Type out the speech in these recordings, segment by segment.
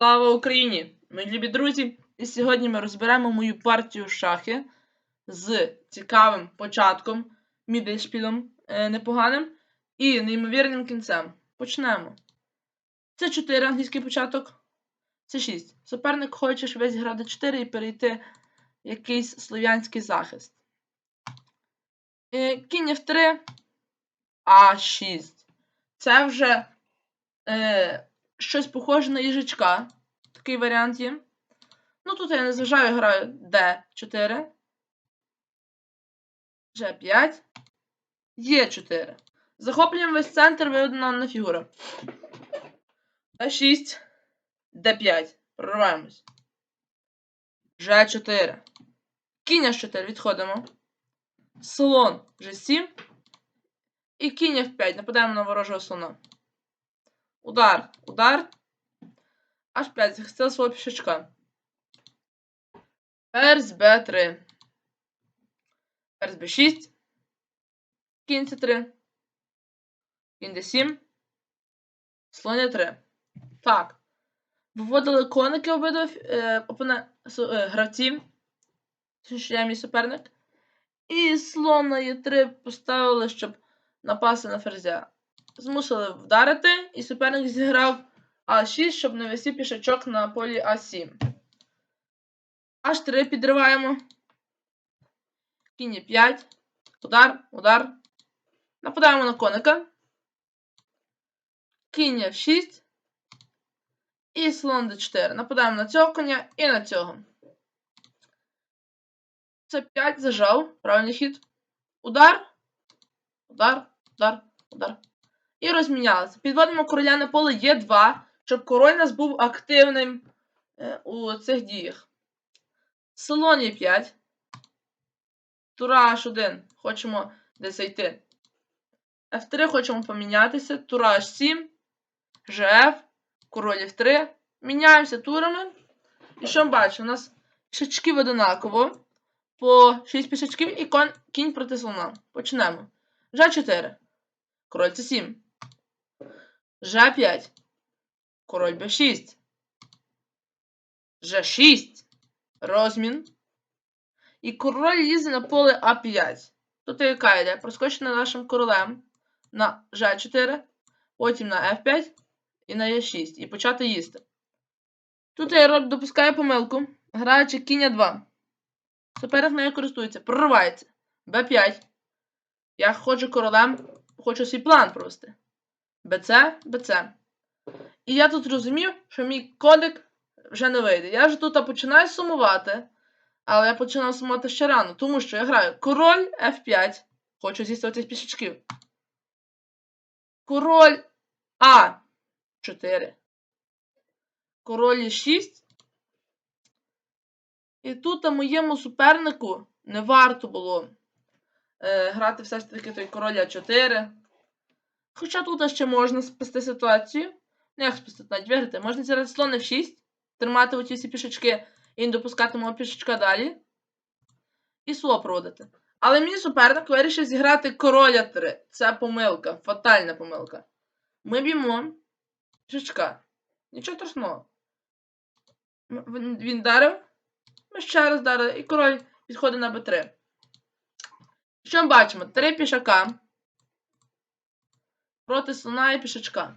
Слава Україні! Мої любі друзі! І сьогодні ми розберемо мою партію шахи з цікавим початком, мідельшпілем е, непоганим і неймовірним кінцем. Почнемо. Це 4 англійський початок. Це 6. Суперник хоче швець грати 4 і перейти якийсь слов'янський захист. Е, Кінь F3, А6. Це вже е, щось похоже на їжачка. Такий варіант є. Ну тут я не зважаю, граю D4. G5. Е4. Захоплюємо весь центр, виведена на фігура. Е6. Д5. Прориваємось. Ж4. Кінь H4. Відходимо. Слон G7. І кінь F5. Нападаємо на ворожого слона. Удар. Удар. H5. Захистив свого пішачка. Ферзь Б3. Ферзь Б6. Кінь С3. Кінь Д7. Слон Е3. Так. Виводили коники обидва е, опоне, су- е, гравці. Я мій суперник. І слон на Е3 поставили, щоб напасти на ферзя. Змусили вдарити, і суперник зіграв А6, щоб навести пішачок на полі А7. H3 підриваємо. Кінь е 5. Удар, удар. Нападаємо на коника. Кінь F6. І слон d4. Нападаємо на цього коня і на цього. Це 5 зажав. Правильний хід. Удар. Удар, удар, удар. І розмінялися. Підводимо короля на поле Е2, щоб король нас був активним е, у цих діях. Слон є 5. Тура H1. Хочемо десь зайти. F3 хочемо помінятися. Тура H7. GF. Король F3. Міняємося турами. І що ми бачимо? У нас пішачків одинаково. По 6 пішачків і кінь проти слона. Почнемо. G4. Король C7. G5. Король B6. G6. Розмін. І король лізе на поле А5. Тут яка йде? Проскочить над нашим королем на G4, потім на F5 і на Е6. І почати їсти. Тут я допускаю помилку, граючи кінь 2. Суперник нею користується, проривається. Б5. Я ходжу королем, хочу свій план провести. БЦ, БЦ. І я тут зрозумів, що мій кодик вже не вийде. Я вже тут починаю сумувати, але я починав сумувати ще рано, тому що я граю король F5. Хочу з'їсти оцих пішечків. Король А4. Король Е6. І тут моєму супернику не варто було е, грати все ж таки той король А4. Хоча тут ще можна спасти ситуацію. Ну, як спасти, навіть виграти. Можна зіграти слон F6, тримати оці всі пішечки і не допускати мого пішечка далі. І сло проводити. Але мій суперник вирішив зіграти короля 3. Це помилка, фатальна помилка. Ми б'ємо пішечка. Нічого страшного. Він дарив. Ми ще раз дарили. І король підходить на b3. Що ми бачимо? Три пішака. Проти слона і пішачка.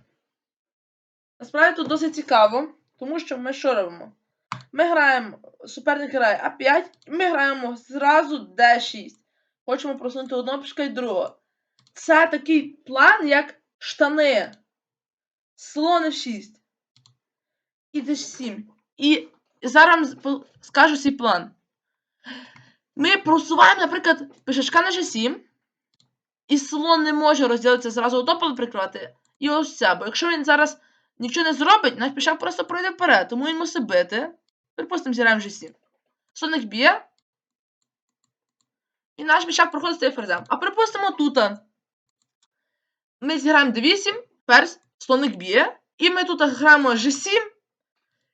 Насправді тут досить цікаво, тому що ми що робимо? Ми граємо, суперник грає А5, і ми граємо зразу D6. Хочемо просунути одного пішка і другого. Це такий план, як штани. Слон F6. І D7. І зараз скажу свій план. Ми просуваємо, наприклад, пішачка на G7. І слон не може розділитися зразу отопили прикривати. І ось це. Бо якщо він зараз нічого не зробить, наш пішак просто пройде вперед. Тому він мусить бити. Припустимо, зіграємо G7. Слоник б'є. І наш пішак проходить з стає ферзем. А припустимо тут. Ми зіграємо d8, ферзь, слоник б'є. І ми тут граємо G7.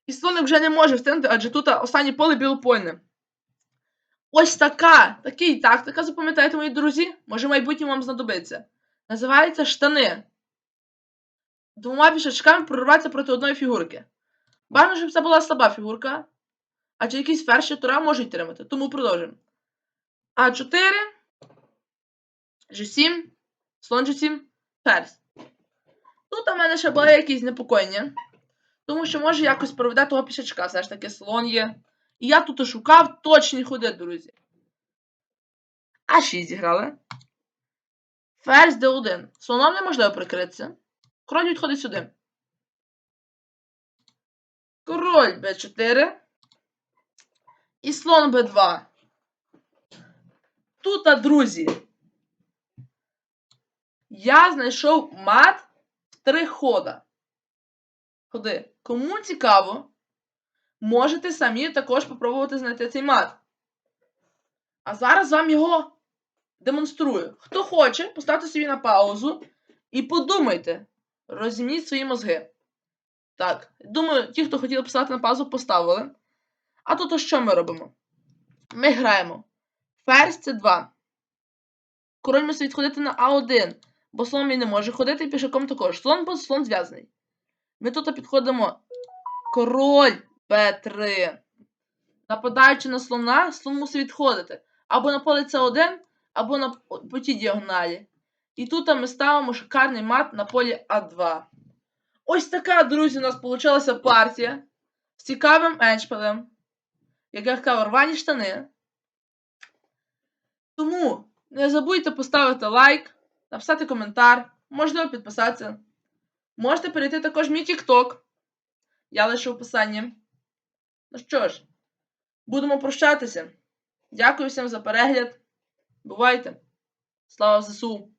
І слоник вже не може встигнути, адже тут останнє поле білопольне. Ось така, такий тактика, запам'ятайте, мої друзі, може в майбутньому вам знадобиться. Називається штани. Двома пішачками прорватися проти одної фігурки. Бажано, щоб це була слаба фігурка. Адже якісь ферші тура можуть тримати. Тому продовжуємо. А4, G7, слон G7, ферзь. Тут у мене ще були якісь непокоєння. Тому що може якось проведе того пішачка, все ж таки слон є. І я тут шукав точні ходи, друзі. А6 зіграли. Ферзь d1. Слоном неможливо прикритися. Король відходить сюди. Король b4. І слон b2. Тут, друзі. Я знайшов мат в три хода. Ходи. Кому цікаво, можете самі також попробувати знайти цей мат. А зараз вам його демонструю. Хто хоче, поставте собі на паузу і подумайте. Розімніть свої мозги. Так, думаю, ті, хто хотіли поставити на паузу, поставили. А тут що ми робимо? Ми граємо. Ферзь це 2. Король мусить відходити на А1, бо слон він не може ходити і пішаком також. Слон слон зв'язаний. Ми тут підходимо. Король Б3. Нападаючи на слона, слон мусить відходити. Або на поле С1, або на по діагоналі. І тут ми ставимо шикарний мат на полі А2. Ось така, друзі, у нас вийшла партія з цікавим еншпилем, як я рвані штани. Тому не забудьте поставити лайк, написати коментар, можливо підписатися. Можете перейти також в мій TikTok. Я лишу в описанні. Ну що ж, будемо прощатися. Дякую всім за перегляд. Бувайте! Слава ЗСУ!